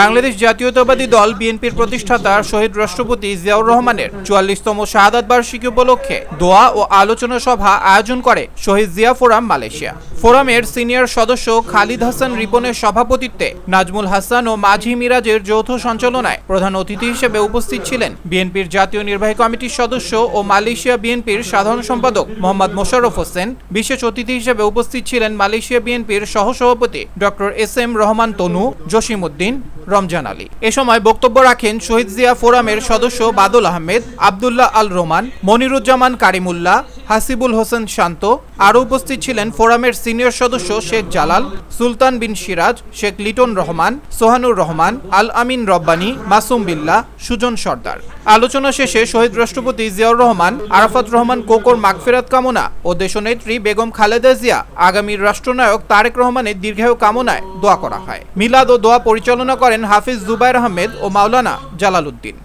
বাংলাদেশ জাতীয়তাবাদী দল বিএনপির প্রতিষ্ঠাতা শহীদ রাষ্ট্রপতি জিয়াউর রহমানের চুয়াল্লিশতম শাহাদাত বার্ষিকী উপলক্ষে দোয়া ও আলোচনা সভা আয়োজন করে শহীদ জিয়া ফোরাম মালয়েশিয়া। ফোরামের সিনিয়র সদস্য খালিদ হাসান রিপনের সভাপতিত্বে নাজমুল হাসান ও মাঝি মিরাজের যৌথ সঞ্চালনায় প্রধান অতিথি হিসেবে উপস্থিত ছিলেন বিএনপির জাতীয় নির্বাহী কমিটির সদস্য ও মালয়েশিয়া বিএনপির সাধারণ সম্পাদক মোহাম্মদ মোশাররফ হোসেন। বিশেষ অতিথি হিসেবে উপস্থিত ছিলেন মালয়েশিয়া বিএনপির সহসভাপতি doctor S M Rahman Tonu Jasim Uddin Ramzan Ali. এ সময় বক্তব্য রাখেন শহীদ জিয়া ফোরামের সদস্য বাদল আহমেদ, আবদুল্লাহ আল রোমান, মনিরুজ্জামান কারিমুল্লাহ, হাসিবুল হোসেন শান্ত আরও উপস্থিত ছিলেন ফোরামের সিনিয়র সদস্য শেখ জালাল, সুলতান বিন সিরাজ, শেখ লিটন রহমান, সোহানুর রহমান, আল আমিন রব্বানী, মাসুম বিল্লাহ, সুজন সর্দার। আলোচনা শেষে শহীদ রাষ্ট্রপতি জিয়াউর রহমান, আরাফাত রহমান, কোকর, মাগফিরাত কামনা ও দেশনেত্রী বেগম খালেদা জিয়া, আগামীর রাষ্ট্রনায়ক তারেক রহমানের দীর্ঘায়ু কামনায় দোয়া করা হয়। মিলাদ ও দোয়া পরিচালনা করেন হাফিজ জুবাইর আহমেদ ও মাওলানা জালালউদ্দিন